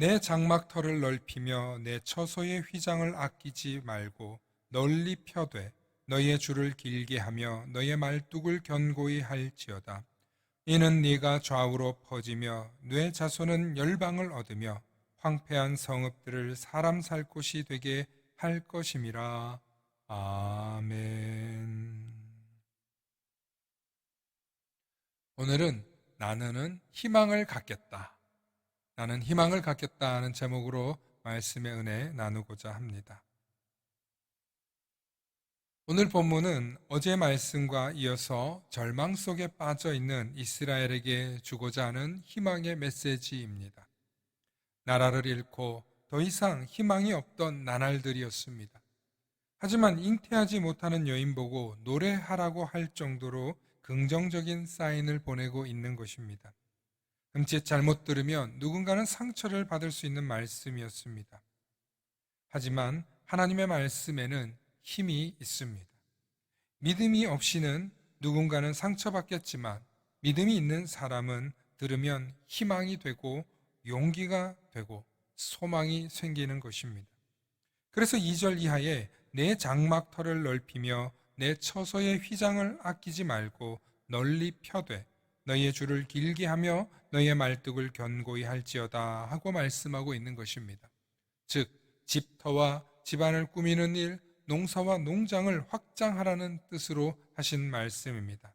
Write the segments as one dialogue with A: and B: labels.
A: 내 장막터를 넓히며 내 처소의 휘장을 아끼지 말고 널리 펴되 너의 줄을 길게 하며 너의 말뚝을 견고히 할지어다. 이는 네가 좌우로 퍼지며 뇌 자손은 열방을 얻으며 황폐한 성읍들을 사람 살 곳이 되게 할 것임이라. 아멘. 오늘은 나는 희망을 갖겠다. 나는 희망을 갖겠다 하는 제목으로 말씀의 은혜 나누고자 합니다. 오늘 본문은 어제 말씀과 이어서 절망 속에 빠져 있는 이스라엘에게 주고자 하는 희망의 메시지입니다. 나라를 잃고 더 이상 희망이 없던 나날들이었습니다. 하지만 잉태하지 못하는 여인 보고 노래하라고 할 정도로 긍정적인 사인을 보내고 있는 것입니다. 흠칫 잘못 들으면 누군가는 상처를 받을 수 있는 말씀이었습니다. 하지만 하나님의 말씀에는 힘이 있습니다. 믿음이 없이는 누군가는 상처받겠지만 믿음이 있는 사람은 들으면 희망이 되고 용기가 되고 소망이 생기는 것입니다. 그래서 2절 이하에 내 장막터를 넓히며 내 처소의 휘장을 아끼지 말고 널리 펴되 너희의 줄을 길게 하며 너희의 말뚝을 견고히 할지어다 하고 말씀하고 있는 것입니다. 즉 집터와 집안을 꾸미는 일, 농사와 농장을 확장하라는 뜻으로 하신 말씀입니다.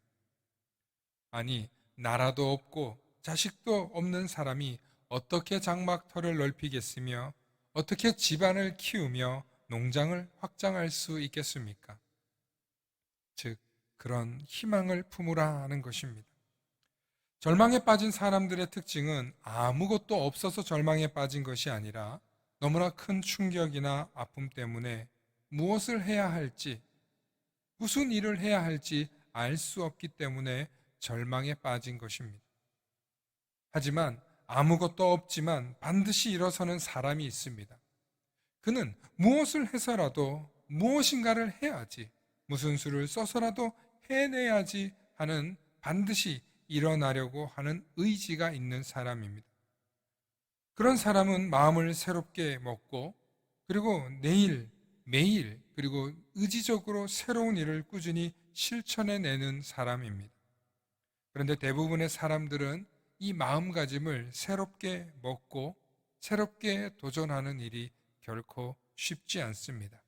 A: 아니 나라도 없고 자식도 없는 사람이 어떻게 장막터를 넓히겠으며 어떻게 집안을 키우며 농장을 확장할 수 있겠습니까? 즉 그런 희망을 품으라 하는 것입니다. 절망에 빠진 사람들의 특징은 아무것도 없어서 절망에 빠진 것이 아니라 너무나 큰 충격이나 아픔 때문에 무엇을 해야 할지, 무슨 일을 해야 할지 알 수 없기 때문에 절망에 빠진 것입니다. 하지만 아무것도 없지만 반드시 일어서는 사람이 있습니다. 그는 무엇을 해서라도 무엇인가를 해야지, 무슨 수를 써서라도 해내야지 하는 반드시 일어나려고 하는 의지가 있는 사람입니다. 그런 사람은 마음을 새롭게 먹고 그리고 내일, 매일, 그리고 의지적으로 새로운 일을 꾸준히 실천해내는 사람입니다. 그런데 대부분의 사람들은 이 마음가짐을 새롭게 먹고 새롭게 도전하는 일이 결코 쉽지 않습니다.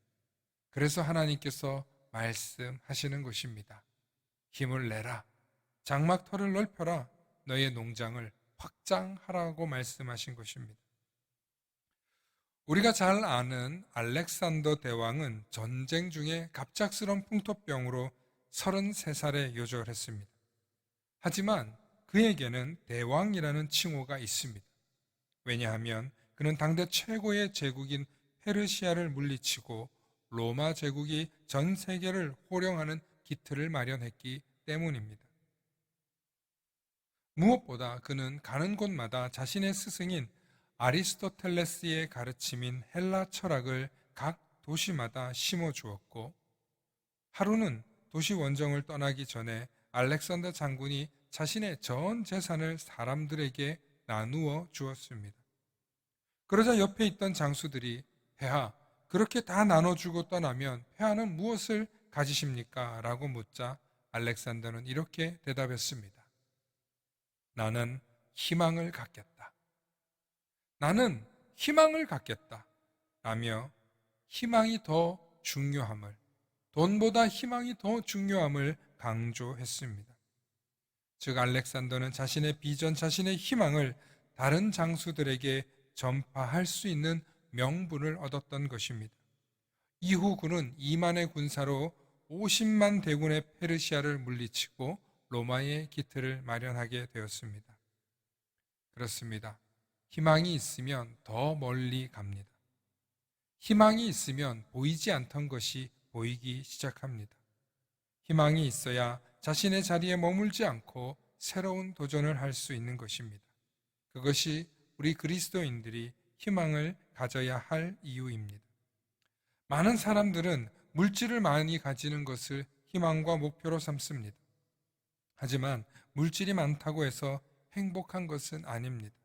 A: 그래서 하나님께서 말씀하시는 것입니다. 힘을 내라. 장막터를 넓혀라. 너의 농장을 확장하라고 말씀하신 것입니다. 우리가 잘 아는 알렉산더 대왕은 전쟁 중에 갑작스런 풍토병으로 33살에 요절을 했습니다. 하지만 그에게는 대왕이라는 칭호가 있습니다. 왜냐하면 그는 당대 최고의 제국인 페르시아를 물리치고 로마 제국이 전 세계를 호령하는 기틀을 마련했기 때문입니다. 무엇보다 그는 가는 곳마다 자신의 스승인 아리스토텔레스의 가르침인 헬라 철학을 각 도시마다 심어 주었고 하루는 도시 원정을 떠나기 전에 알렉산더 장군이 자신의 전 재산을 사람들에게 나누어 주었습니다. 그러자 옆에 있던 장수들이 폐하, 그렇게 다 나눠주고 떠나면 폐하는 무엇을 가지십니까? 라고 묻자 알렉산더는 이렇게 대답했습니다. 나는 희망을 갖겠다. 나는 희망을 갖겠다. 라며 희망이 더 중요함을, 돈보다 희망이 더 중요함을 강조했습니다. 즉, 알렉산더는 자신의 비전, 자신의 희망을 다른 장수들에게 전파할 수 있는 명분을 얻었던 것입니다. 이후 그는 2만의 군사로 50만 대군의 페르시아를 물리치고 로마의 기틀을 마련하게 되었습니다. 그렇습니다. 희망이 있으면 더 멀리 갑니다. 희망이 있으면 보이지 않던 것이 보이기 시작합니다. 희망이 있어야 자신의 자리에 머물지 않고 새로운 도전을 할 수 있는 것입니다. 그것이 우리 그리스도인들이 희망을 가져야 할 이유입니다. 많은 사람들은 물질을 많이 가지는 것을 희망과 목표로 삼습니다. 하지만 물질이 많다고 해서 행복한 것은 아닙니다.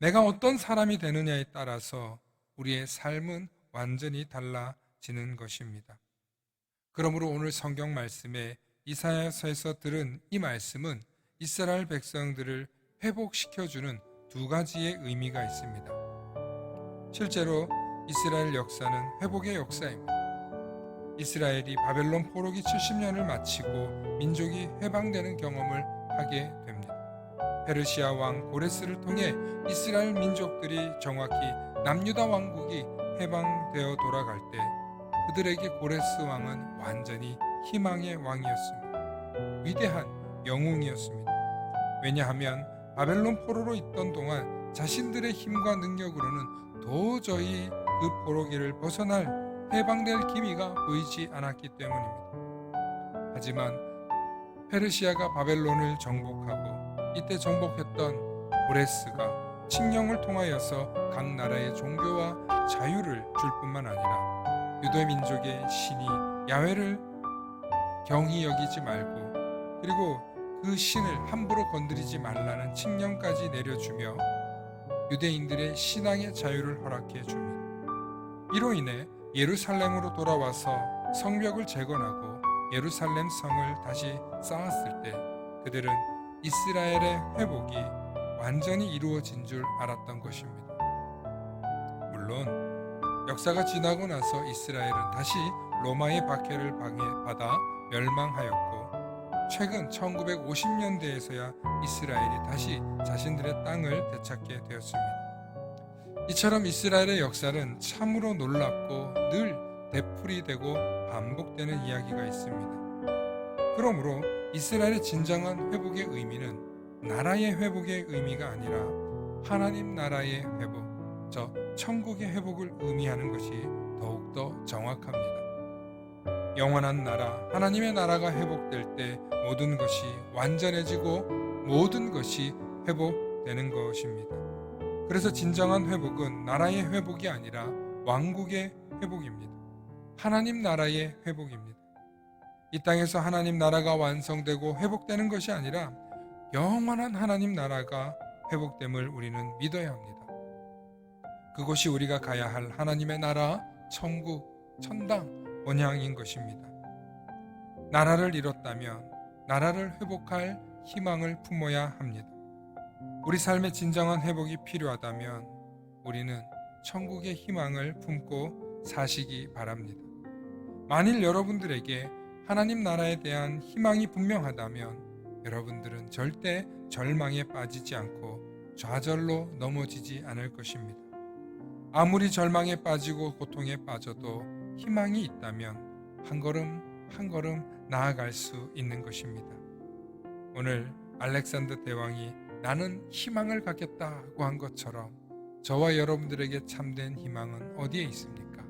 A: 내가 어떤 사람이 되느냐에 따라서 우리의 삶은 완전히 달라지는 것입니다. 그러므로 오늘 성경 말씀에 이사야서에서 들은 이 말씀은 이스라엘 백성들을 회복시켜주는 두 가지의 의미가 있습니다. 실제로 이스라엘 역사는 회복의 역사입니다. 이스라엘이 바벨론 포로기 70년을 마치고 민족이 해방되는 경험을 하게 됩니다. 페르시아 왕 고레스를 통해 이스라엘 민족들이 정확히 남유다 왕국이 해방되어 돌아갈 때 그들에게 고레스 왕은 완전히 희망의 왕이었습니다. 위대한 영웅이었습니다. 왜냐하면 바벨론 포로로 있던 동안 자신들의 힘과 능력으로는 도저히 그 포로기를 벗어날 해방될 기미가 보이지 않았기 때문입니다. 하지만 페르시아가 바벨론을 정복하고 이때 정복했던 고레스가 칙령을 통하여서 각 나라의 종교와 자유를 줄 뿐만 아니라 유대 민족의 신이 야훼를 경히 여기지 말고 그리고 그 신을 함부로 건드리지 말라는 칙령까지 내려주며 유대인들의 신앙의 자유를 허락해 줍니다. 이로 인해 예루살렘으로 돌아와서 성벽을 재건하고 예루살렘 성을 다시 쌓았을 때 그들은 이스라엘의 회복이 완전히 이루어진 줄 알았던 것입니다. 물론 역사가 지나고 나서 이스라엘은 다시 로마의 박해를 받아 멸망하였고 최근 1950년대에서야 이스라엘이 다시 자신들의 땅을 되찾게 되었습니다. 이처럼 이스라엘의 역사는 참으로 놀랍고 늘 되풀이되고 반복되는 이야기가 있습니다. 그러므로 이스라엘의 진정한 회복의 의미는 나라의 회복의 의미가 아니라 하나님 나라의 회복, 저 천국의 회복을 의미하는 것이 더욱더 정확합니다. 영원한 나라, 하나님의 나라가 회복될 때 모든 것이 완전해지고 모든 것이 회복되는 것입니다. 그래서 진정한 회복은 나라의 회복이 아니라 왕국의 회복입니다. 하나님 나라의 회복입니다. 이 땅에서 하나님 나라가 완성되고 회복되는 것이 아니라 영원한 하나님 나라가 회복됨을 우리는 믿어야 합니다. 그것이 우리가 가야 할 하나님의 나라, 천국, 천당, 본향인 것입니다. 나라를 잃었다면 나라를 회복할 희망을 품어야 합니다. 우리 삶의 진정한 회복이 필요하다면 우리는 천국의 희망을 품고 사시기 바랍니다. 만일 여러분들에게 하나님 나라에 대한 희망이 분명하다면 여러분들은 절대 절망에 빠지지 않고 좌절로 넘어지지 않을 것입니다. 아무리 절망에 빠지고 고통에 빠져도 희망이 있다면 한 걸음 한 걸음 나아갈 수 있는 것입니다. 오늘 알렉산더 대왕이 나는 희망을 갖겠다고 한 것처럼 저와 여러분들에게 참된 희망은 어디에 있습니까?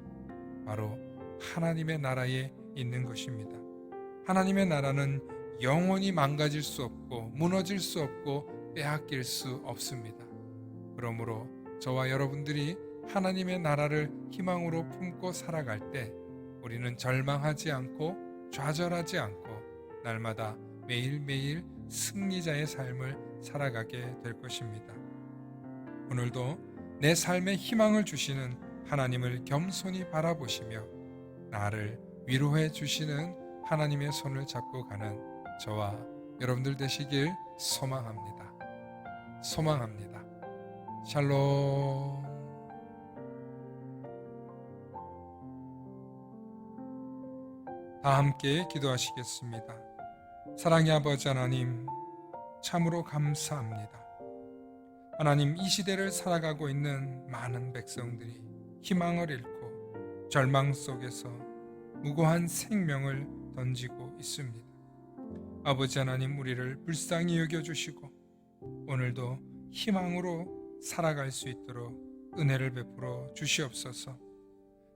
A: 바로 하나님의 나라에 있는 것입니다. 하나님의 나라는 영원히 망가질 수 없고 무너질 수 없고 빼앗길 수 없습니다. 그러므로 저와 여러분들이 하나님의 나라를 희망으로 품고 살아갈 때 우리는 절망하지 않고 좌절하지 않고 날마다 매일매일 승리자의 삶을 살아가게 될 것입니다. 오늘도 내 삶에 희망을 주시는 하나님을 겸손히 바라보시며 나를 위로해 주시는 하나님의 손을 잡고 가는 저와 여러분들 되시길 소망합니다. 소망합니다. 샬롬. 다 함께 기도하시겠습니다. 사랑의 아버지 하나님, 참으로 감사합니다. 하나님, 이 시대를 살아가고 있는 많은 백성들이 희망을 잃고 절망 속에서 무고한 생명을 던지고 있습니다. 아버지 하나님, 우리를 불쌍히 여겨 주시고 오늘도 희망으로 살아갈 수 있도록 은혜를 베풀어 주시옵소서.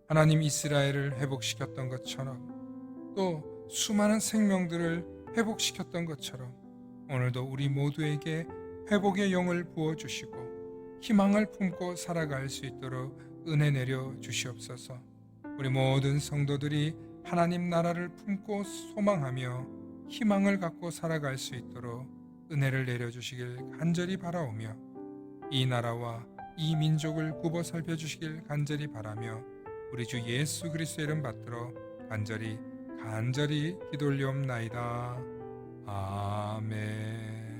A: 하나님 이스라엘을 회복시켰던 것처럼 또 수많은 생명들을 회복시켰던 것처럼 오늘도 우리 모두에게 회복의 영을 부어 주시고 희망을 품고 살아갈 수 있도록 은혜 내려 주시옵소서. 우리 모든 성도들이 하나님 나라를 품고 소망하며 희망을 갖고 살아갈 수 있도록 은혜를 내려 주시길 간절히 바라오며 이 나라와 이 민족을 굽어 살펴 주시길 간절히 바라며 우리 주 예수 그리스도 이름 받들어 간절히 간절히 기도 올리옵나이다. 아멘.